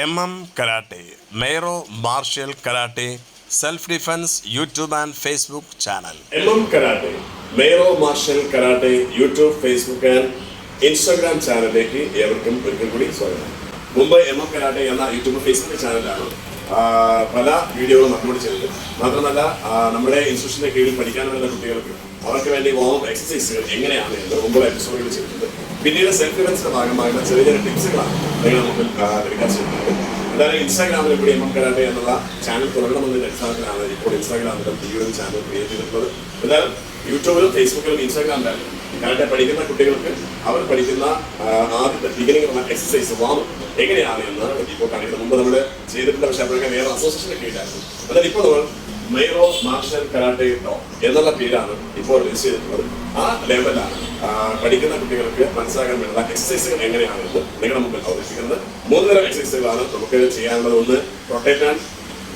M M karate മെയ്റോ martial karate self defence YouTube and Facebook channel M M karate മെയ്റോ martial karate YouTube Facebook and Instagram ചാനലിലേക്ക് ഏവർക്കും ഒരിക്കൽ കൂടി സ്വാഗതം. മുമ്പ് M M karate എന്ന YouTube Facebook ചാനലാണ് പല വീഡിയോകളും അപ്ലോഡ് ചെയ്തത്. മാത്രമല്ല നമ്മുടെ ഇൻസ്റ്റിറ്റ്യൂഷന്റെ കീഴിൽ പഠിക്കാൻ വരുന്ന കുട്ടികൾക്ക് അവർക്ക് വേണ്ടി ഹോം എക്സസൈസുകൾ എങ്ങനെയാണ് എന്ന് മുമ്പ് എപ്പിസോഡുകൾ ചെയ്തിട്ടുണ്ട്. പിന്നീട് സെൽഫ് ഡിഫൻസിന്റെ ഭാഗമായിട്ടുള്ള ചെറിയ ചെറിയ ടിപ്സുകളാണ് നിങ്ങൾ മുമ്പിൽ എടുക്കാൻ ശ്രമിക്കുന്നത്. എന്തായാലും ഇൻസ്റ്റാഗ്രാമിൽ കൂടി എം എം കരാട്ടെ എന്നുള്ള ചാനൽ തുടങ്ങണമെന്നതിന്റെ അടിസ്ഥാനത്തിലാണ് ഇപ്പോൾ ഇൻസ്റ്റാഗ്രാമിലും ഈ ഒരു ചാനൽ ക്രിയേറ്റ് ചെയ്തിട്ടുള്ളത്. എന്തായാലും യൂട്യൂബിലും ഫേസ്ബുക്കിലും ഇൻസ്റ്റാഗ്രാമിലും കരാട്ടെ പഠിക്കുന്ന കുട്ടികൾക്ക് അവർ പഠിക്കുന്ന ആദ്യത്തെ ബിഗിനിങ് എക്സസൈസ് വാം എങ്ങനെയാണ് എന്ന് ഇപ്പോൾ കാണിക്കുന്നത്. മുമ്പ് നമ്മൾ ചെയ്തിട്ടുള്ള പക്ഷേ അപ്പോഴൊക്കെ വേറെ അസോസിയേഷൻ കീഴിലായിരുന്നു എന്നാൽ ഇപ്പോൾ നമ്മൾ മൈറോ മാർഷൽ കരാട്ടെ എന്നുള്ള പേരാണ് ഇപ്പോൾ രജിസ്റ്റർ ചെയ്തിട്ടുള്ളത്. ആ ലെവലാണ് പഠിക്കുന്ന കുട്ടികൾക്ക് മനസ്സിലാക്കാൻ വേണ്ട എക്സസൈസുകൾ എങ്ങനെയാണെന്ന് നിങ്ങളുടെ മുമ്പിൽ അവതരിപ്പിക്കുന്നത്. മൂന്ന് തരം എക്സസൈസുകളാണ് നമുക്ക് ചെയ്യാനുള്ളത്. ഒന്ന് റൊട്ടേറ്റ് ആൻഡ്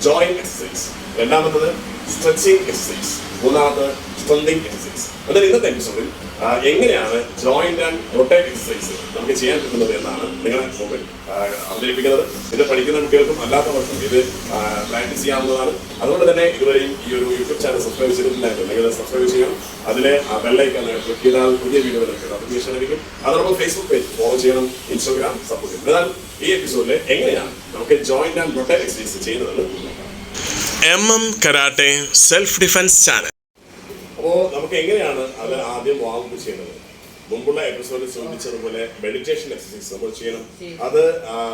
ജോയിന്റ് എക്സസൈസ് രണ്ടാമത്തത് സ്ട്രെച്ചിങ് എക്സസൈസ് മൂന്നാമത് സ്ട്രെന്തിങ് എക്സസൈസ് അതായത് ഇന്നത്തെ എപ്പിസോഡിൽ എങ്ങനെയാണ് ജോയിന്റ് ആൻഡ് റൊട്ടേറ്റ് എക്സസൈസ് നമുക്ക് ചെയ്യാൻ പറ്റുന്നത് എന്നാണ് നിങ്ങളെ മുമ്പിൽ അവതരിപ്പിക്കുന്നത്. ഇത് പഠിക്കുന്ന കുട്ടികൾക്കും അല്ലാത്തവർക്കും ഇത് പ്രാക്ടീസ് ചെയ്യാവുന്നതാണ്. അതുകൊണ്ട് തന്നെ ഇതുവരെയും ഈ ഒരു യൂട്യൂബ് ചാനൽ സബ്സ്ക്രൈബ് ചെയ്തിട്ടുണ്ടായിരുന്നു നിങ്ങൾ സബ്സ്ക്രൈബ് ചെയ്യണം. അതിലെ ബെല്ലൈക്കൺ ക്ലിക്ക് ചെയ്താൽ പുതിയ വീഡിയോ നോട്ടിഫിക്കേഷൻ ലഭിക്കും. അതോടൊപ്പം ഫേസ്ബുക്ക് പേജ് ഫോളോ ചെയ്യണം ഇൻസ്റ്റാഗ്രാം സപ്പോർട്ട് ചെയ്യണം. എന്നാൽ ഈ എപ്പിസോഡിൽ എങ്ങനെയാണ് നമുക്ക് ജോയിന്റ് ആൻഡ് റൊട്ടേറ്റ് എക്സസൈസ് ചെയ്യുന്നതെന്ന് M M karate self defence channel അപ്പോ നമുക്ക് എങ്ങനെയാണ് അത് ആദ്യം വാക്ക് ചെയ്യുന്നത് മുമ്പുള്ള എപ്പിസോഡിൽ സൂചിപ്പിച്ചതുപോലെ മെഡിറ്റേഷൻ എക്സസൈസ് നമ്മൾ ചെയ്യണം. അത്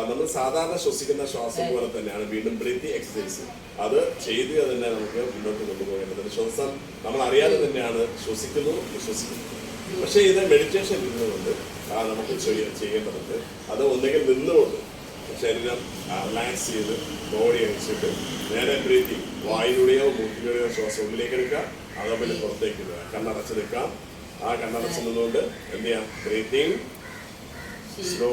നമ്മൾ സാധാരണ ശ്വസിക്കുന്ന ശ്വാസം പോലെ തന്നെയാണ് വീണ്ടും ബ്രീത്തി എക്സസൈസ് അത് ചെയ്ത് തന്നെ നമുക്ക് മുന്നോട്ട് കൊണ്ടുപോകേണ്ടത് ശ്വാസം നമ്മൾ അറിയാതെ തന്നെയാണ് ശ്വസിക്കുന്നു വിശ്വസിക്കുന്നു. പക്ഷേ ഇത് മെഡിറ്റേഷൻ ഇരുന്നുകൊണ്ട് നമുക്ക് ചെയ്യ- ചെയ്യേണ്ടതുണ്ട്. അത് ഒന്നുകിൽ നിന്നുകൊണ്ട് ശരീരം റിലാക്സ് ചെയ്ത് ബോഡി അഴിച്ചിട്ട് നേരെ ബ്രീത്തിങ് വായിലൂടെയോ മൂക്കിലൂടെയോ ശ്വാസം ഉള്ളിലേക്ക് എടുക്കുക. അതേപോലെ പുറത്തേക്ക് ഇടുക. കണ്ണടച്ച് നിൽക്കാം. ആ കണ്ണടച്ച് നിന്നുകൊണ്ട് എന്ത് ചെയ്യാം? ബ്രീത്തിങ് സ്ലോ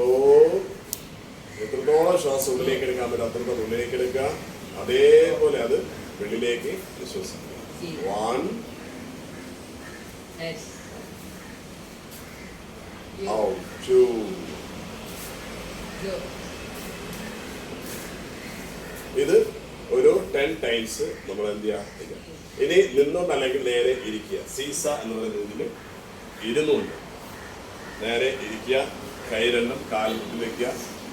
എത്രത്തോളം ശ്വാസം ഉള്ളിലേക്ക് എടുക്കാൻ പറ്റും അത്രത്തോളം ഉള്ളിലേക്ക് എടുക്കുക. അതേപോലെ അത് വെളിയിലേക്ക് വിശ്വസിക്കുക. വൺ ഔ ടു Go. ഇത് ടൈംസ് നമ്മൾ എന്ത് ചെയ്യുക ഇനി നിന്നുകൊണ്ട് അല്ലെങ്കിൽ നേരെ ഇരിക്കുക. സീസ എന്ന് പറയുന്ന രീതിയിൽ ഇരുന്നുകൊണ്ട് നേരെ ഇരിക്കുക. കൈരണ്ടും കാൽമുട്ടി വയ്ക്കുക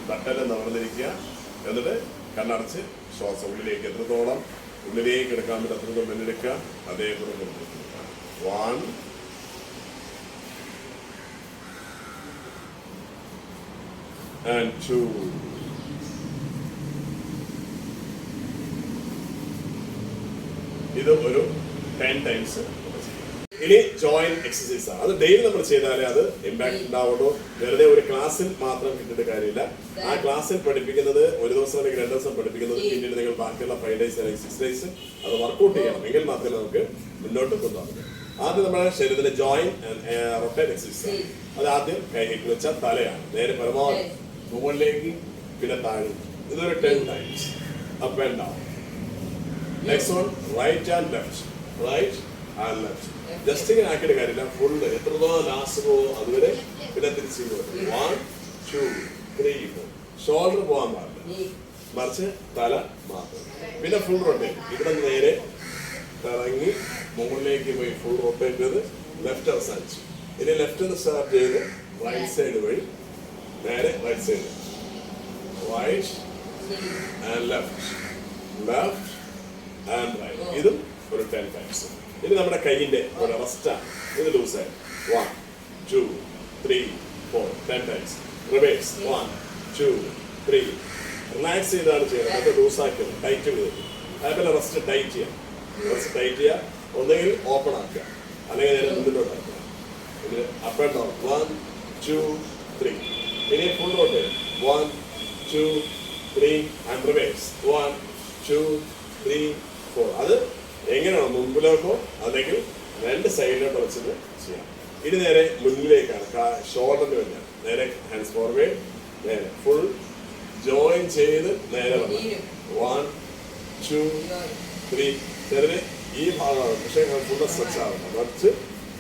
തട്ടലും നിവർന്നിരിക്കുക. എന്നിട്ട് കണ്ണടച്ച് ശ്വാസം ഉള്ളിലേക്ക് എത്രത്തോളം ഉള്ളിലേക്ക് എടുക്കാൻ പറ്റും മുന്നെടുക്കുക അതേപോലെ വൺ ടു ഇത് ഒരു ടെൻ ടൈംസ് ഇനി ജോയിന്റ് എക്സസൈസ് ആണ്. അത് ഡെയിലി നമ്മൾ ചെയ്താലേ അത് ഇമ്പാക്ട് ഉണ്ടാവുള്ളൂ. വെറുതെ ഒരു ക്ലാസ്സിൽ മാത്രം കിട്ടിയിട്ട് കാര്യമില്ല. ആ ക്ലാസ്സിൽ പഠിപ്പിക്കുന്നത് ഒരു ദിവസം അല്ലെങ്കിൽ രണ്ട് ദിവസം പഠിപ്പിക്കുന്നത് പിന്നീട് നിങ്ങൾ ബാക്കിയുള്ള ഫൈവ് ഡേയ്സ് അല്ലെങ്കിൽ സിക്സ് ഡേയ്സ് അത് വർക്കൗട്ട് ചെയ്യണം. എങ്കിൽ മാത്രമേ നമുക്ക് മുന്നോട്ട് കൊണ്ടുപോകാൻ പറ്റൂ. ആദ്യം നമ്മുടെ ശരീരത്തിലെ ജോയിൻ റൊട്ടേറ്റ് എക്സസൈസ് ആണ്. അത് ആദ്യം കൈകൾക്ക് വെച്ചാൽ തലയാണ്. നേരെ പരമാവധി മുകളിലേക്ക് പിന്നെ താഴെ. ഇതൊരു ten times up and down next one right and left right and left just ഇങ്ങനെ ആക്കിയിട്ട് കാര്യമില്ല. ഫുള്ള് എത്രത്തോളം ലാസ്റ്റ് പോകുമോ അതുവരെ പിന്നെ തിരിച്ചു one two three four shoulder പോകാൻ പാടില്ല. മറിച്ച് തല മാത്രം. പിന്നെ ഫുൾ റൊട്ടേറ്റ് ഇവിടെ നേരെ ഇറങ്ങി മുകളിലേക്ക് പോയി ഫുൾ റൊട്ടേറ്റ് ചെയ്ത് ലെഫ്റ്റ് അവസാനിച്ചു. ഇനി ലെഫ്റ്റ് നിന്ന് സ്റ്റാർട്ട് ചെയ്ത് റൈറ്റ് സൈഡ് വഴി നേരെ right side right. And left left right ഇതും ഒരു ടെൻ ടൈംസ് ഇനി നമ്മുടെ കൈയിന്റെ ഒരു റെസ്റ്റാണ് ഇത് ലൂസായി one two three four ten times reverse one two three relax ചെയ്താണ് ചെയ്യുന്നത്. അത് ലൂസാക്കുന്നത് ടൈറ്റ് ചെയ്ത്. അതേപോലെ റെസ്റ്റ് ടൈറ്റ് ചെയ്യാം. റെസ്റ്റ് ടൈറ്റ് ചെയ്യുക ഒന്നുകിൽ ഓപ്പൺ ആക്കുക. അല്ലെങ്കിൽ നേരെ മുന്നിലോട്ട് ആക്കുക. ഇത് up and down one two three ഇനി full rotate one two three and reverse one two three four അത് എങ്ങനെയാണ് മുമ്പിലേക്കോ അല്ലെങ്കിൽ രണ്ട് സൈഡിലോട്ട് വെച്ചത് ചെയ്യാം. ഇനി നേരെ മുന്നിലേക്കാണ്. ഷോൾഡറിന് വേണ്ടിയാണ്. നേരെ ഹാൻഡ്സ് ഫോർവേഡ് നേരെ ഫുൾ ജോയിൻ ചെയ്ത് നേരെ വൺ ടു. ത്രീ ചെറിയ ഈ ഭാഗമാണ്. പക്ഷേ ഫുള്ള് സ്ട്രെച്ച് ആവണം. മറിച്ച്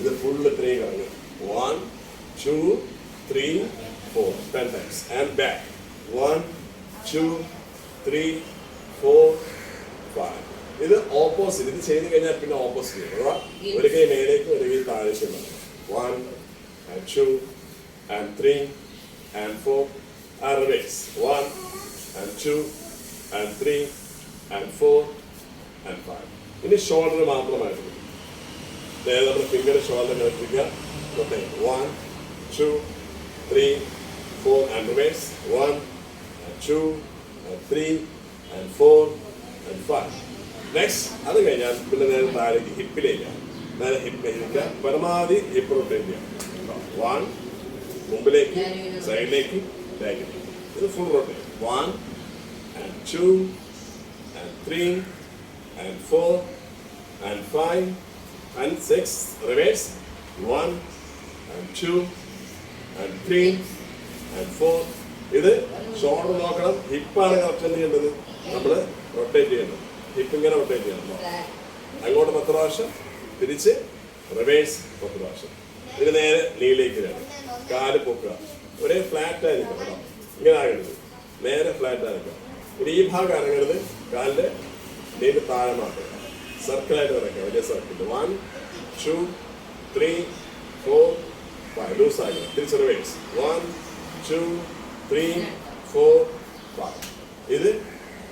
ഇത് ഫുള്ള് ത്രീ കറങ്ങും one two three four ten times and back one two three four five ഇത് ഓപ്പോസിറ്റ് ഇത് ചെയ്ത് കഴിഞ്ഞാൽ പിന്നെ ഓപ്പോസിറ്റ് ഒരു കൈ മേലേക്ക് ഒരു കൈ താഴേക്ക് one two three and four reverse one two three and four and five ഇനി ഷോൾഡർ മാത്രമായിട്ട് അതായത് നമ്മുടെ ഫിംഗർ ഷോൾഡർ എടുക്കുക one two three four and reverse one two three and four and five next അത് കഴിഞ്ഞാൽ പിന്നെ നേരെ താഴേക്ക് ഹിപ്പിലേക്ക്. നേരെ ഹിപ്പ് ഇരിക്കുക പരമാവധി ഹിപ്പ് റൊട്ടേറ്റ് ചെയ്യാം വൺ മുമ്പിലേക്ക് സൈഡിലേക്ക് ബാക്കിലേക്ക്. ഇത് full rotate one and two and three and four and five and six reverse one and two and three and four ഇത് ഷോൾഡർ നോക്കണം. ഹിപ്പാണ് കറക്റ്റ് ചെയ്യേണ്ടത്? നമ്മൾ റൊട്ടേറ്റ് ചെയ്യണം ഹിപ്പ് ഇങ്ങനെ റൊട്ടേറ്റ് ചെയ്യണം അങ്ങോട്ട് പത്ത് പ്രാവശ്യം തിരിച്ച് റിവേഴ്സ് പത്ത് പ്രാവശ്യം. ഇത് നേരെ നീലേക്ക് വേണം കാൽ പൊക്കുക. ഒരേ ഫ്ലാറ്റ് ആയിരിക്കും ഇങ്ങനെ ആകരുത്. നേരെ ഫ്ലാറ്റ് ആയിരിക്കും ഇനി ഈ ഭാഗം ഇറങ്ങരുത് കാലിന്റെ നീൽ താഴെ മാത്രം. സർക്കിളായിട്ട് ഇറക്കുക വലിയ circle one two three four five loose ആക്കുക തിരിച്ച് reverse one two three four five ഇത്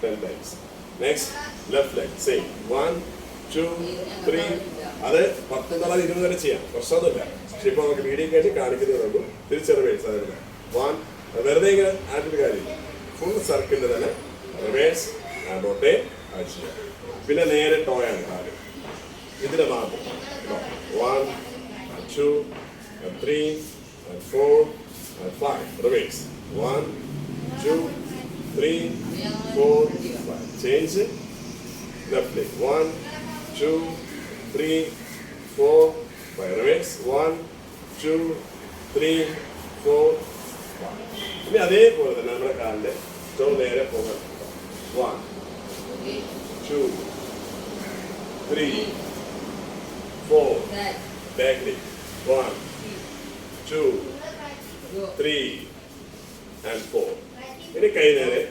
ten times next left leg same one two three അത് പത്ത് മുതൽ ഇരുപത് വരെ ചെയ്യാം. പ്രശ്നമൊന്നുമില്ല. പക്ഷെ ഇപ്പോൾ നമുക്ക് വീഡിയോ ആയിട്ട് കാണിക്കുന്നതേ ഉള്ളൂ തിരിച്ച് റിവേഴ്സ് അതായത് വൺ വെറുതെ ഇങ്ങനെ ആയിട്ട് കാര്യമില്ല ഫുൾ സർക്കിളിൽ തന്നെ റിവേഴ്സ് റൊട്ടേറ്റ് അത് ചെയ്യാം. പിന്നെ നേരെ ടോയാണ് കാൽ. ഇതിന്റെ ഭാഗം one two three four five reverse one two three four five change left leg. One, two, three, four, five. Reverse. One, two, three, four, five. ഇനി അതേപോലെ തന്നെ നമ്മുടെ കാലിന്റെ ടോ നേരെ പോകാം വൺ ടു ത്രീ ഫോർ ബാക്കിലേക്ക് one two three and four ഇനി കൈ നേരെ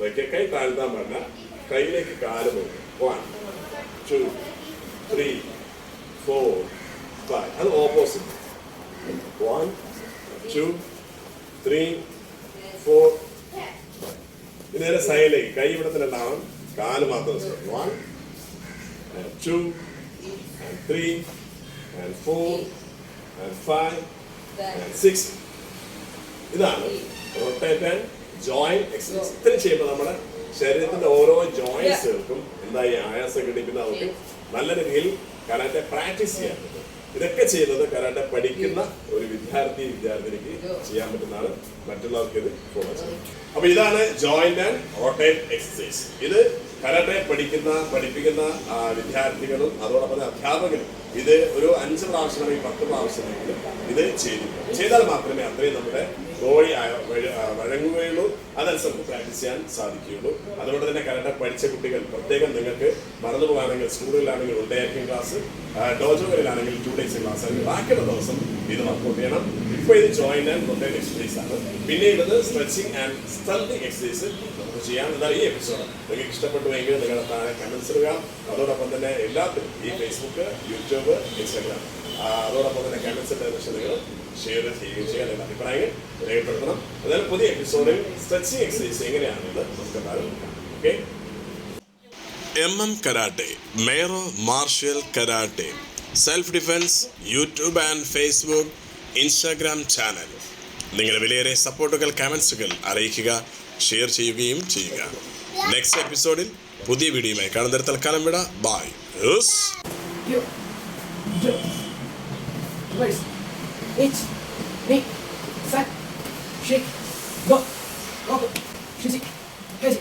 വയ്ക്കുക കൈ താഴ്ത്താൻ പാടില്ല കയ്യിലേക്ക് കാൽ പോകും one two three four five അത് opposite one two three four നേരെ സൈഡിലേക്ക് കൈ ഇവിടെ തന്നെ ഉണ്ടാവണം കാൽ മാത്രം one two three four five six ഇതാണ് റൊട്ടേറ്റ് ആൻഡ് ജോയിന്റ് എക്സസൈസ് ചെയ്യുമ്പോൾ നമ്മുടെ ശരീരത്തിന്റെ ഓരോ ജോയിന്റ്സുകൾക്കും എന്തായി ആയാസം കിട്ടിക്കുന്ന അവർക്ക് നമുക്ക് നല്ല രീതിയിൽ കരാട്ടെ പ്രാക്ടീസ് ചെയ്യാൻ പറ്റും. ഇതൊക്കെ ചെയ്യുന്നത് കരാട്ടെ പഠിക്കുന്ന ഒരു വിദ്യാർത്ഥി വിദ്യാർത്ഥിനിക്ക് ചെയ്യാൻ പറ്റുന്നതാണ്. മറ്റുള്ളവർക്ക് ഇത് ഫോളോ ചെയ്യാം അപ്പൊ ഇതാണ് ജോയിന്റ് ആൻഡ് റോട്ടേറ്റ് എക്സസൈസ് ഇത് കരാട്ടെ പഠിക്കുന്ന പഠിപ്പിക്കുന്ന വിദ്യാർത്ഥികളും അതോടൊപ്പം അധ്യാപകരും ഇത് ഒരു അഞ്ച് പ്രാവശ്യം അല്ലെങ്കിൽ പത്ത് പ്രാവശ്യമെങ്കിലും ഇത് ചെയ്തു ചെയ്താൽ മാത്രമേ അത്രയും നമ്മുടെ ബോഡി വഴങ്ങുകയുള്ളൂ. അതനുസരിച്ച് പ്രാക്ടീസ് ചെയ്യാൻ സാധിക്കുകയുള്ളൂ. അതുകൊണ്ട് തന്നെ കരാട്ടെ പഠിച്ച കുട്ടികൾ പ്രത്യേകം നിങ്ങൾക്ക് മറന്നു പോകാണെങ്കിൽ സ്കൂളിലാണെങ്കിൽ വൺ ഡേ ആക്ടിംഗ് ക്ലാസ് ഡോജോകളിലാണെങ്കിൽ ടു ഡേയ്സ് ക്ലാസ് അല്ലെങ്കിൽ ബാക്കിയുള്ള ദിവസം ഇത് വർക്കൗട്ട് ചെയ്യണം. ഇപ്പോൾ ഇത് ജോയിൻ ആൻഡ് റൊട്ടേറ്റ് എക്സസൈസ് ആണ്. പിന്നീട് സ്ട്രെച്ചിങ് ആൻഡ് സ്റ്റൾട്ടിങ് എക്സസൈസ് നമുക്ക് ചെയ്യാം. എന്നാൽ ഈ എപ്പിസോഡ് നിങ്ങൾക്ക് ഇഷ്ടപ്പെട്ടുവെങ്കിൽ നിങ്ങളുടെ താഴെ കമൻസ് ഇടുക. അതോടൊപ്പം തന്നെ എല്ലാത്തിനും ഈ ഫേസ്ബുക്ക് യൂട്യൂബ് ഇൻസ്റ്റാഗ്രാം അതോടൊപ്പം തന്നെ കമൻസ് ഇട്ടതിന് നിങ്ങൾ ഷെയർ ചെയ്യുകയും ചെയ്യാൻ നിങ്ങളുടെ അഭിപ്രായങ്ങൾ രേഖപ്പെടുത്തണം. എന്നാൽ പുതിയ എപ്പിസോഡിൽ സ്ട്രെച്ചിങ് എക്സസൈസ് എങ്ങനെയാണെന്ന് നമുക്ക് എന്തായാലും okay M M karate മേറോ martial karate self defence YouTube and Facebook Instagram channel നിങ്ങളുടെ വിലയേറെ സപ്പോർട്ടുകൾ കമൻസുകൾ അറിയിക്കുക ഷെയർ ചെയ്യുകയും ചെയ്യുക. നെക്സ്റ്റ് എപ്പിസോഡിൽ പുതിയ വീഡിയോയുമായി കാണുന്ന തൽക്കാലം വിട. ബായ്. 一、二、三十、五五、十七、开始